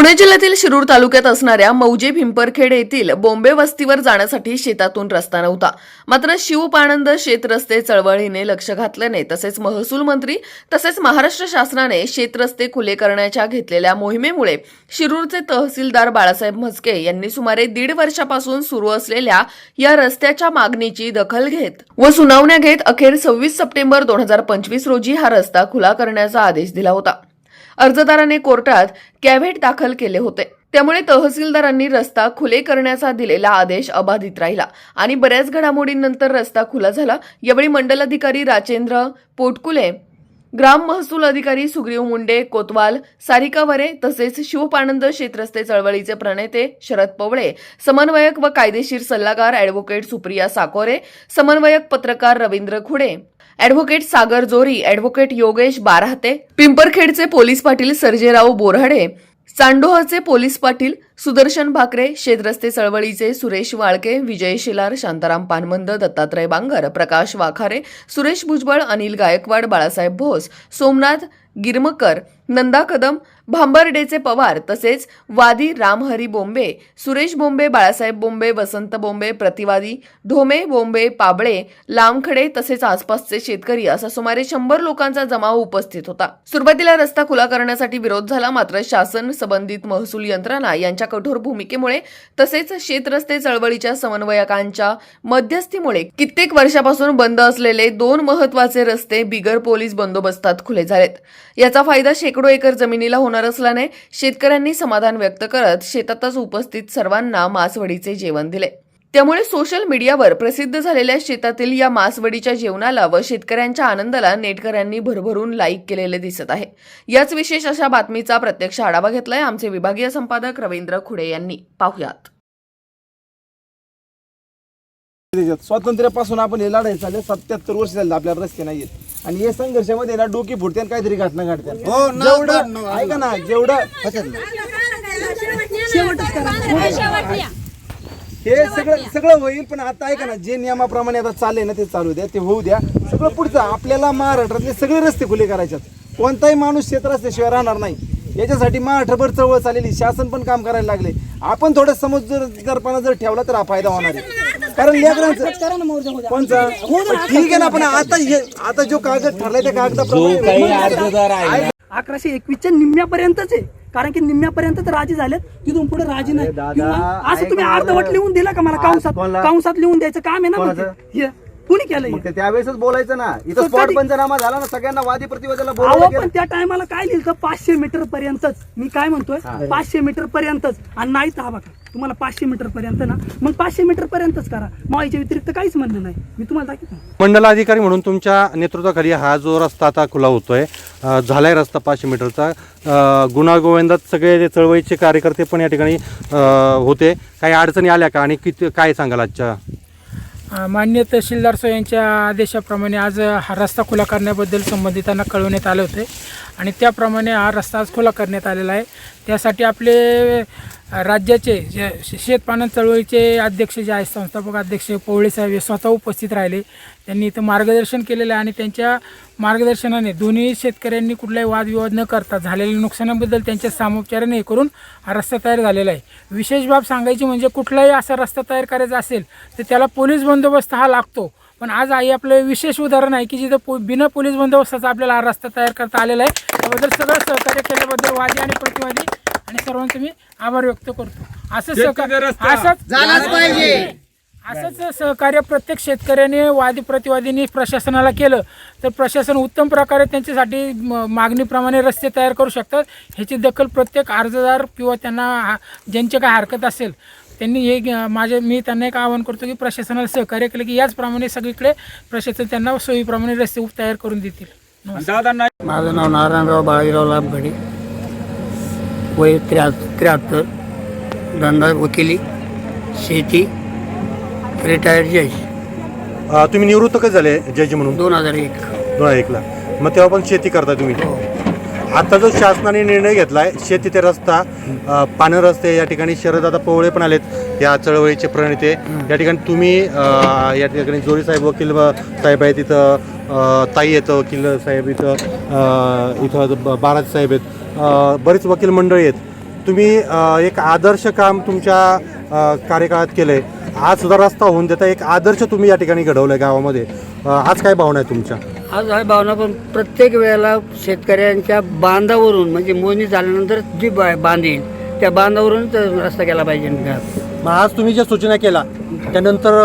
पुणे जिल्ह्यातील शिरूर तालुक्यात असणाऱ्या मौजे भिंपरखेड येथील बोंबे वस्तीवर जाण्यासाठी शेतातून रस्ता नव्हता. मात्र शिवपानंद शेतरस्ते चळवळीने लक्ष घातल्याने तसेच महसूल मंत्री तसेच महाराष्ट्र शासनाने शेतरस्ते खुले करण्याच्या घेतलेल्या मोहिमेमुळे शिरूरचे तहसीलदार बाळासाहेब म्हस्के यांनी सुमारे दीड वर्षापासून सुरू असलेल्या या रस्त्याच्या मागणीची दखल घेत व सुनावण्या घेत अखेर सव्वीस सप्टेंबर दोन हजार पंचवीस रोजी हा रस्ता खुला करण्याचा आदेश दिला होता. अर्जदाराने कोर्टात कॅव्हेट दाखल केले होते. त्यामुळे तहसीलदारांनी रस्ता खुले करण्याचा दिलेला आदेश अबाधित राहिला आणि बऱ्याच घडामोडींनंतर रस्ता खुला झाला. यावेळी मंडल अधिकारी राजेंद्र पोटकुले ग्राम महसूल अधिकारी सुग्रीव मुंडे कोतवाल सारिका वरे तसेच शिवपानंद शेतरस्ते चळवळीचे प्रणेते शरद पवळे समन्वयक व कायदेशीर सल्लागार अॅडव्होकेट सुप्रिया साकोरे समन्वयक पत्रकार रवींद्र खुडे अॅडव्होकेट सागर जोरी अॅडव्होकेट योगेश बाराहते पिंपरखेडचे पोलीस पाटील सर्जेराव बोरहडे चांडोहचे पोलीस पाटील सुदर्शन भाकरे शेतरस्ते चळवळीचे सुरेश वाळके विजय शिलार शांताराम पानमंद दत्तात्रय बांगर प्रकाश वाखारे सुरेश भुजबळ अनिल गायकवाड बाळासाहेब भोस सोमनाथ गिरमकर नंदा कदम भांबर्डेचे पवार तसेच वादी रामहरी बोंबे सुरेश बोंबे बाळासाहेब बोंबे वसंत बोंबे प्रतिवादी ढोमे बोंबे पाबळे लामखडे तसेच आसपासचे शेतकरी असा सुमारे शंभर लोकांचा जमाव उपस्थित होता. सुरुवातीला रस्ता खुला करण्यासाठी विरोध झाला मात्र शासन संबंधित महसूल यंत्रणा यांच्या कठोर भूमिकेमुळे तसेच शेतरस्ते चळवळीच्या समन्वयकांच्या मध्यस्थीमुळे कित्येक वर्षापासून बंद असलेले दोन महत्त्वाचे रस्ते बिगर पोलीस बंदोबस्तात खुले झालेत. याचा फायदा शेकडो एकर जमिनीला होणार असल्याने शेतकऱ्यांनी समाधान व्यक्त करत शेतातच उपस्थित सर्वांना मासवडीचे जेवण दिले. त्यामुळे सोशल मीडियावर प्रसिद्ध झालेल्या शेतातील या मासवडीच्या जेवणाला व शेतकऱ्यांच्या आनंदाला नेटकऱ्यांनी भरभरून लाईक केलेले दिसत आहे. याच विशेष अशा बातमीचा प्रत्यक्ष आढावा घेतलाय आमचे विभागीय संपादक रवींद्र खुडे यांनी. पाहुयात. त्याच्यात स्वातंत्र्यापासून आपण हे लढाई चालले सत्याहत्तर वर्ष झाले आपल्याला रस्ते नाहीयेत. आणि या संघर्षामध्ये ना डोकी फुटते आणि काहीतरी घटना घडते जेवढं ऐका ना जेवढं हे सगळं सगळं होईल पण आता ऐका ना जे नियमाप्रमाणे आता चालले ना ते चालू द्या ते होऊ द्या. सगळं पुढचं आपल्याला महाराष्ट्रातले सगळे रस्ते खुले करायच्यात. कोणताही माणूस क्षेत्रस्त्याशिवाय राहणार नाही. याच्यासाठी महाराष्ट्रभर चळवळ चाललेली शासन पण काम करायला लागले. आपण थोडं समजदारपणा जर ठेवला तर हा फायदा होणार आहे. कारण लेकरांचं कोणचा? पण ठीक आहे ना पण आता हे आता जो कागद ठरलाय त्या कागदाप्रमाणे अकराशे एकवीसच्या निम्म्यापर्यंतच. आहे कारण की निम्म्यापर्यंत तर राजी झालेत. तिथून पुढे राजी नाही. दादा, किंवा असं तुम्ही अर्धवट. लिहून दिला का मला? कंसात कोणाला? कंसात लिहून द्यायचं काम आहे ना? हे, कुणी केलंय? मग ते त्यावेळेसच बोलायचं ना. इथं स्पॉट कधी- पंचनामा झाला ना सगळ्यांना वादी प्रतिवादाला अहो पण गेलं. त्या टायमाला काय लिहिलं पाचशे मीटर पर्यंतच. मी काय म्हणतोय? पाचशे मीटर पर्यंतच. आणि नाही तर हा बघा तुम्हाला पाचशे मीटर पर्यंत ना? मग पाचशे मीटर पर्यंतच करा. मग याच्या व्यतिरिक्त काहीच म्हणलं नाही. मी तुम्हाला दाखवतो. मंडल अधिकारी म्हणून तुमच्या नेतृत्वाखाली हा जो रस्ता आता खुला होतोय अ, झालाय रस्ता पाचशे मीटरचा. अ, गुणागोविंदात सगळे जे चळवळीचे कार्यकर्ते पण या ठिकाणी अ, होते. काही अडचणी आल्या का? आणि किती काय सांगाल आजच्या? मान्य तहसीलदार सो यांच्या आदेशाप्रमाणे आज हा रस्ता खुला करण्याबद्दल संबंधितांना कळवण्यात आलं होतं. आणि त्याप्रमाणे हा रस्ता आज खुला करण्यात आलेला आहे. त्यासाठी आपले राज्याचे जे शे- शेतपालन चळवळीचे अध्यक्ष जे आहेत संस्थापक अध्यक्ष पवळे साहेब हे स्वतः उपस्थित राहिले. त्यांनी इथं मार्गदर्शन केलेलं आहे आणि त्यांच्या मार्गदर्शनाने दोन्ही शेतकऱ्यांनी कुठलाही वादविवाद न करता झालेल्या नुकसानाबद्दल त्यांच्या सामोपचाराने हे करून हा रस्ता तयार झालेला आहे. विशेष बाब सांगायची म्हणजे कुठलाही असा रस्ता तयार करायचा असेल तर त्याला पोलीस बंदोबस्त हा लागतो. पण आज आई आपलं विशेष उदाहरण आहे की जिथं पो बिना पोलीस बंदोबस्ताचा आपल्याला हा रस्ता तयार करता आलेला आहे त्याबद्दल सगळं सहकार्य केल्याबद्दल वादी आणि प्रतिवादी आणि सर्वांचे मी आभार व्यक्त करतो. असं सहकार्य असंच असंच सहकार्य प्रत्येक शेतकऱ्याने वादी प्रतिवादींनी प्रशासनाला केलं तर प्रशासन उत्तम प्रकारे त्यांच्यासाठी म- मागणीप्रमाणे रस्ते तयार करू शकतात. ह्याची दखल प्रत्येक अर्जदार किंवा त्यांना हा- ज्यांचे काय हरकत असेल त्यांनी हे घ- माझे मी त्यांना एक आवाहन करतो की प्रशासनाला सहकार्य केलं की याचप्रमाणे सगळीकडे प्रशासन त्यांना सोयीप्रमाणे रस्ते तयार करून देतील. माझं नाव नारायणराव बाळाजीराव लाभगडे. वय त्र्या त्र्याहत्तर. धंदा वकिली. शेती. रिटायर्ड जज. अ, तुम्ही निवृत्त कधी झाले जज म्हणून? दोन हजार एक. दोन हजार एकला मग तेव्हा पण शेती करता तुम्ही? आता जो शासनाने निर्णय घेतलाय शेती ते रस्ता अ, पानं रस्ते या ठिकाणी शरददादा पवळे पण आलेत या चळवळीचे प्रणेते. या ठिकाणी तुम्ही अ, या ठिकाणी जोरी साहेब वकील व साहेब आहेत इथं अ, ताई येतं वकील साहेब इथं इथं बाराज साहेब आहेत. बरेच वकील मंडळी आहेत. तुम्ही एक आदर्श काम तुमच्या कार्यकाळात केलंय. आज सुद्धा रस्ता होऊन देता. एक आदर्श तुम्ही या ठिकाणी घडवलाय गावामध्ये. अ, आज काय भावना आहे तुमच्या? आज आहे भावना पण प्रत्येक वेळेला शेतकऱ्यांच्या बांधावरून म्हणजे मोजणी झाल्यानंतर जी बांध येईल त्या बांधावरूनच रस्ता केला पाहिजे आज तुम्ही ज्या सूचना केला त्यानंतर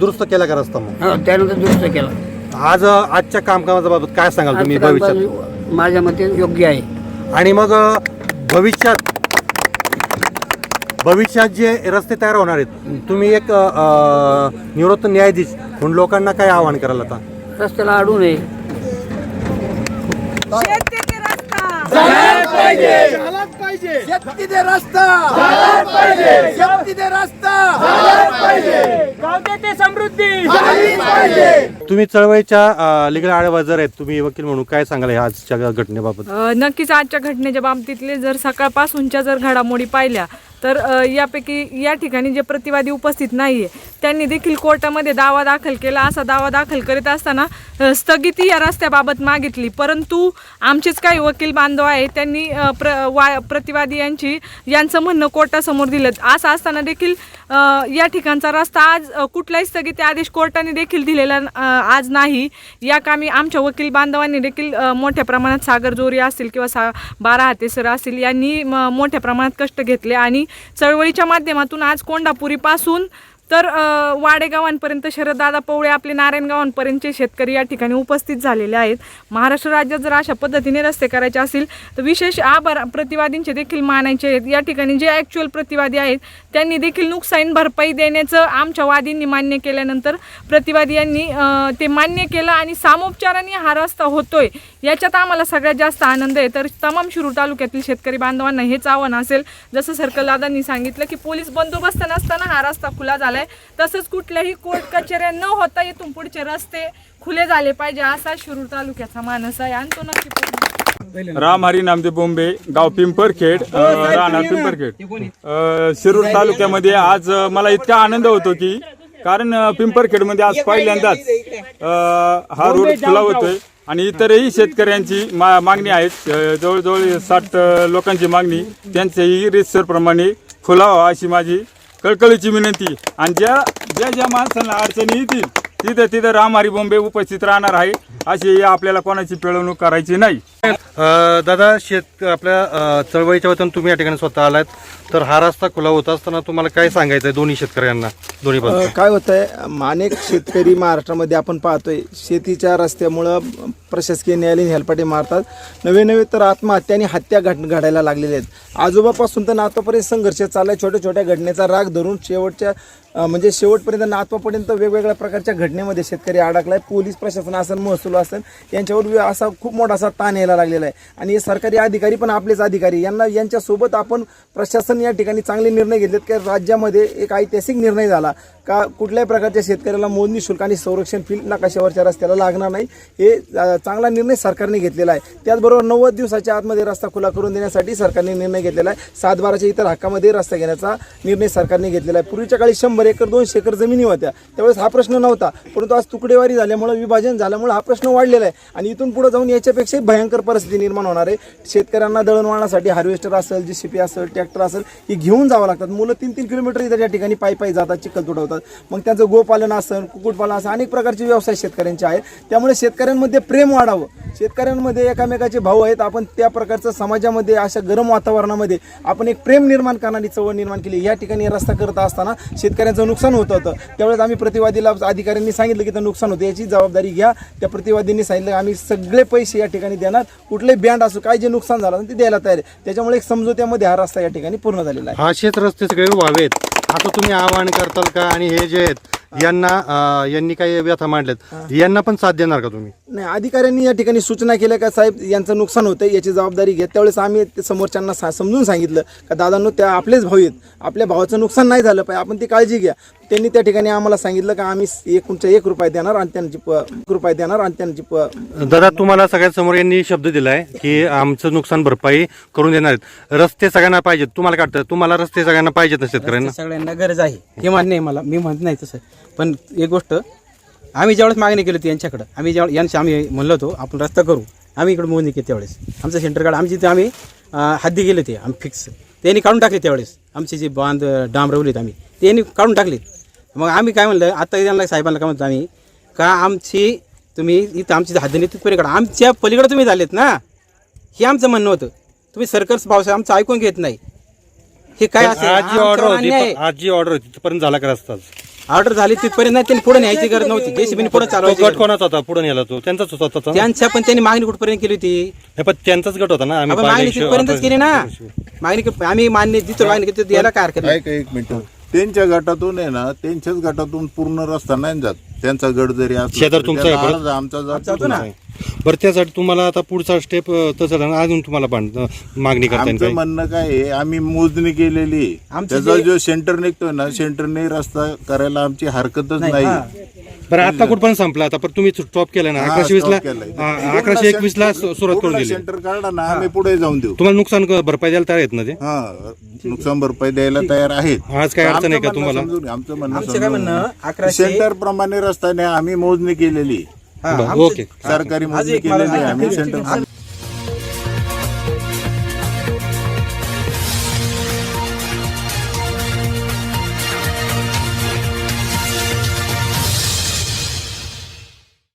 दुरुस्त केला का रस्ता मग? त्यानंतर दुरुस्त केला. आज आजच्या कामकामाबाबत काय सांगाल तुम्ही भविष्यात? माझ्या मते योग्य आहे. आणि मग अ, भविष्यात भविष्यात जे रस्ते तयार होणार आहेत तुम्ही एक अ, अ, निवृत्त न्यायाधीश म्हणून लोकांना काय आवाहन कराल आता? रस्त्याला अडू नये. शेती दे रस्ता. शेती दे रस्ता. तुम्ही चळवळीच्या लिगल आडबाजार आहेत. तुम्ही वकील म्हणून काय सांगाल आजच्या घटनेबाबत? नक्कीच आजच्या घटनेच्या बाबतीतले जर सकाळपासूनच्या जर घडामोडी पाहिल्या तर यापैकी या ठिकाणी जे प्रतिवादी उपस्थित नाही आहे त्यांनी देखील कोर्टामध्ये दावा दाखल केला. असा दावा दाखल करीत असताना स्थगिती या रस्त्याबाबत मागितली. परंतु आमचेच काही वकील बांधव आहे त्यांनी प्र वा प्रतिवादी यांची यांचं म्हणणं कोर्टासमोर दिलं. असं असताना देखील या ठिकाणचा रस्ता आज कुठलाही स्थगिती आदेश कोर्टाने देखील दिलेला आज नाही. या कामी आमच्या वकील बांधवांनी देखील मोठ्या प्रमाणात सागर जोरी असतील किंवा सा बारा हातेसर असतील यांनी म, मोठ्या प्रमाणात कष्ट घेतले आणि चळवळीच्या माध्यमातून आज कोंढापुरीपासून तर वाडेगावांपर्यंत शरददादा पवळे आपले नारायणगावांपर्यंतचे शेतकरी या ठिकाणी उपस्थित झालेले आहेत. महाराष्ट्र राज्यात जर अशा पद्धतीने रस्ते करायचे असतील तर विशेष आभार प्रतिवादींचे देखील मानायचे आहेत. या ठिकाणी जे ॲक्च्युअल प्रतिवादी आहेत त्यांनी देखील नुकसान भरपाई देण्याचं आमच्या वादींनी मान्य केल्यानंतर प्रतिवादी यांनी ते मान्य केलं आणि सामोपचाराने हा रस्ता होतोय. याच्यात आम्हाला सगळ्यात जास्त आनंद आहे. तर तमाम शिरूर तालुक्यातील शेतकरी बांधवांना हेच आव्हान असेल. जसं सर्कल दादांनी सांगितलं की पोलीस बंदोबस्त नसताना हा रस्ता खुला झालाय. तसंच कुठल्याही कोर्ट कचेऱ्या न होता येथून पुढचे रस्ते खुले झाले पाहिजे असा शिरूर तालुक्याचा मानस आहे. आणि तो नक्की राम हरी नामदेव बोंबे गाव पिंपरखेड अ, राहणार पिंपरखेड. अ, शिरूर तालुक्यामध्ये आज अ, मला इतका आनंद होतो की कारण अ, पिंपरखेडमध्ये आज पहिल्यांदाच अ, हा रोड खुला होतोय. आणि इतरही शेतकऱ्यांची मा मागणी आहेत. अ, जवळजवळ साठ अ, लोकांची मागणी. त्यांच्याही रितसरप्रमाणे खुला व्हावा अशी माझी कळकळीची विनंती. आणि ज्या ज्या ज्या माणसांना अडचणी येतील तिथं तिथं राम हरी बोंबे उपस्थित राहणार आहे. अशी आपल्याला कोणाची पिळवणूक करायची नाही. दादा शेत आपल्या चळवळीच्या वतीनं तुम्ही या ठिकाणी स्वतः आलात. तर हा रस्ता खुला होत असताना तुम्हाला काय सांगायचं आहे दोन्ही शेतकऱ्यांना दोन्ही बाजू काय होतंय अनेक शेतकरी महाराष्ट्रामध्ये आपण पाहतोय शेतीच्या रस्त्यामुळं प्रशासकीय न्यायालयीन हेलपाटे मारतात. नवे नवे तर आत्महत्या आणि हत्या घड घडायला लागलेल्या आहेत. आजोबापासून तर नातवापर्यंत संघर्ष चाललाय. छोट्या छोट्या घटनेचा राग धरून शेवटच्या म्हणजे शेवटपर्यंत नातवापर्यंत वेगवेगळ्या प्रकारच्या घटनेमध्ये शेतकरी अडकलाय. पोलीस प्रशासन असेल महसूल असेल यांच्यावर असा खूप मोठा असा ताण यायला लागलेला आहे. आणि हे सरकारी अधिकारी पण आपलेच अधिकारी. यांना यांच्यासोबत आपण प्रशासन या ठिकाणी चांगले निर्णय घेतलेत की राज्यामध्ये एक ऐतिहासिक निर्णय झाला. का कुठल्याही प्रकारच्या शेतकऱ्याला मोजणी शुल्क आणि संरक्षण फी नकाशावरच्या रस्त्याला लागणार नाही. हे चांगला निर्णय सरकारने घेतलेला आहे. त्याचबरोबर नव्वद दिवसाच्या आतमध्ये रस्ता खुला करून देण्यासाठी सरकारने निर्णय घेतलेला आहे. सात बाराच्या इतर हक्कामध्ये रस्ता घेण्याचा निर्णय सरकारने घेतलेला आहे. पूर्वीच्या काळी शंभर एकर दोनशे एकर जमिनी होत्या. त्यावेळेस हा प्रश्न नव्हता. परंतु आज तुकडेवारी झाल्यामुळे विभाजन झाल्यामुळे हा प्रश्न वाढलेला आहे. आणि इथून पुढे जाऊन याच्यापेक्षाही भयंकर परिस्थिती निर्माण होणार आहे. शेतकऱ्यांना दळणवळणासाठी हार्वेस्टर असेल जी सी पी असेल ट्रॅक्टर असेल ही घेऊन जावं लागतात. मुलं तीन तीन किलोमीटर इथं त्या ठिकाणी पायी पायी जातात चिखल तुडवतात. मग त्यांचं गोपालन असेल कुक्कुटपालन असं अनेक प्रकारचे व्यवसाय शेतकऱ्यांचे आहेत. त्यामुळे शेतकऱ्यांमध्ये प्रेम वाढावं. शेतकऱ्यांमध्ये एकामेकाचे भाऊ आहेत. आपण त्या प्रकारचं समाजामध्ये अशा गरम वातावरणामध्ये आपण एक प्रेम निर्माण करणारी चळवळ निर्माण केली. या ठिकाणी रस्ता करत असताना शेतकऱ्यांचं नुकसान होत होतं. त्यावेळेस आम्ही प्रतिवादीला अधिकाऱ्यांनी सांगितलं की तर नुकसान होतं. याची जबाबदारी घ्या. त्या प्रतिवादींनी सांगितलं आम्ही सगळे पैसे या ठिकाणी देणार. कुठले बँड असो काय जे नुकसान झालं ते द्यायला तयार आहे. त्याच्यामुळे एक समझोत्यामध्ये हा रस्ता या ठिकाणी पूर्ण झालेला आहे. हा शेत रस्ते सगळे व्हावेत असं तुम्ही आवाहन करताल का? आणि हे जे आहेत यांना अ, यांनी काही व्यथा मांडल्यात. यांना पण साथ देणार का तुम्ही? नाही अधिकाऱ्यांनी या ठिकाणी सूचना केल्या का साहेब? यांचं नुकसान होतं याची जबाबदारी घेत. त्यावेळेस आम्ही ते समोरच्यांना सा समजून सांगितलं का दादांनो त्या आपलेच भाऊ आहेत. आपल्या भावाचं नुकसान नाही झालं पाहिजे. आपण ती काळजी घ्या. त्यांनी त्या ठिकाणी आम्हाला सांगितलं का आम्ही एकूणच्या एक रुपये देणार आणि त्यांची प- एक रुपये देणार आणि त्यांची प- दादा तुम्हाला सगळ्यात समोर यांनी शब्द दिलाय की आमचं नुकसान भरपाई करून देणार आहेत. रस्ते सगळ्यांना पाहिजेत. तुम्हाला काय वाटतं? तुम्हाला रस्ते सगळ्यांना पाहिजेत ना शेतकऱ्यांना? सगळ्यांना गरज आहे. हे मान्य आहे मला. मी म्हणत नाही तसं. पण एक गोष्ट आम्ही ज्यावेळेस मागणी केली होती यांच्याकडं आम्ही ज्या यांची आम्ही म्हणलो होतो आपण रस्ता करू. आम्ही इकडे मोजणी केली त्यावेळेस. आमचं सेंटर कार्ड आमची इथे आम्ही हद्दी गेले होते आम्ही फिक्स त्यांनी काढून टाकले त्यावेळेस. आमचे जे बांध डांबरवलेत आम्ही त्यांनी काढून टाकले मग आम्ही काय म्हणलं आता त्यांना साहेबांना काय म्हणतो आम्ही का आमची तुम्ही इथं आमची हद्दीने तिथपर्यंत काढा आमच्या पलीकडे तुम्ही झालेत ना? हे आमचं म्हणणं होतं. तुम्ही सरकारचं पावसा आमचं ऐकून घेत नाही. हे काय असेल? आज जी ऑर्डर होती अन्याय. आहे. आज जी ऑर्डर होती तिथपर्यंत झाला का रस्ता ऑर्डर झाली तिथपर्यंत नाही त्यांनी पुढे न्यायची गरज नव्हती. जेसीबीने पुढे तो चालवायची गट गरज. कोणाचा होता? पुढे नेला तो. त्यांचाच होता? त्यांच्या पण त्यांनी मागणी कुठपर्यंत केली होती? हे पण त्यांचाच गट होता ना? आम्ही आपण मागणी पाहिल्या तिथपर्यंतच केली ना? मागणी आम्ही मान्य जिथं मागणी केली तिथं याला काय हरकत नाही ऐका एक मिनिट. त्यांच्या गटातून आहे ना त्यांच्याच गटातून पूर्ण रस्ता नाही जात त्यांचा गट जरी असला शेजार तरी तुमचा त्याला आहे परत? अर्धा आमचा जातो ना. बरं त्यासाठी तुम्हाला आता पुढचा स्टेप तसं अजून तुम्हाला भांड- मागणी करता येईल आमचं? म्हणणं काय आहे आम्ही मोजणी केलेली आहे. आमचं त्याचा जे- जो सेंटर निघतोय ना सेंटरने रस्ता करायला आमची हरकतच नाही बरं आता कुठपर्यंत संपला आता पण तुम्ही स्टॉप केला ना हा, अकराशे वीस ला stop केलंय. आ- अकराशे एकवीस ला सु- सुरुवात करून दिली सेंटर काढला ना आम्ही पुढे जाऊन देऊ तुम्हाला नुकसान क- भरपाई द्यायला तयार आहेत ना ते हा नुकसान भरपाई द्यायला तयार आहेत आज काय अडचण आहे का आमचं तुम्हाला? समजून घ्या, आमचं म्हणणं आमचं काय म्हणणं समजून घ्या. अकराशे सेंटर प्रमाणे रस्त्याने आम्ही मोजणी केलेली ओके सरकारी मोजणी केलेली आहे. आम्ही सेंटर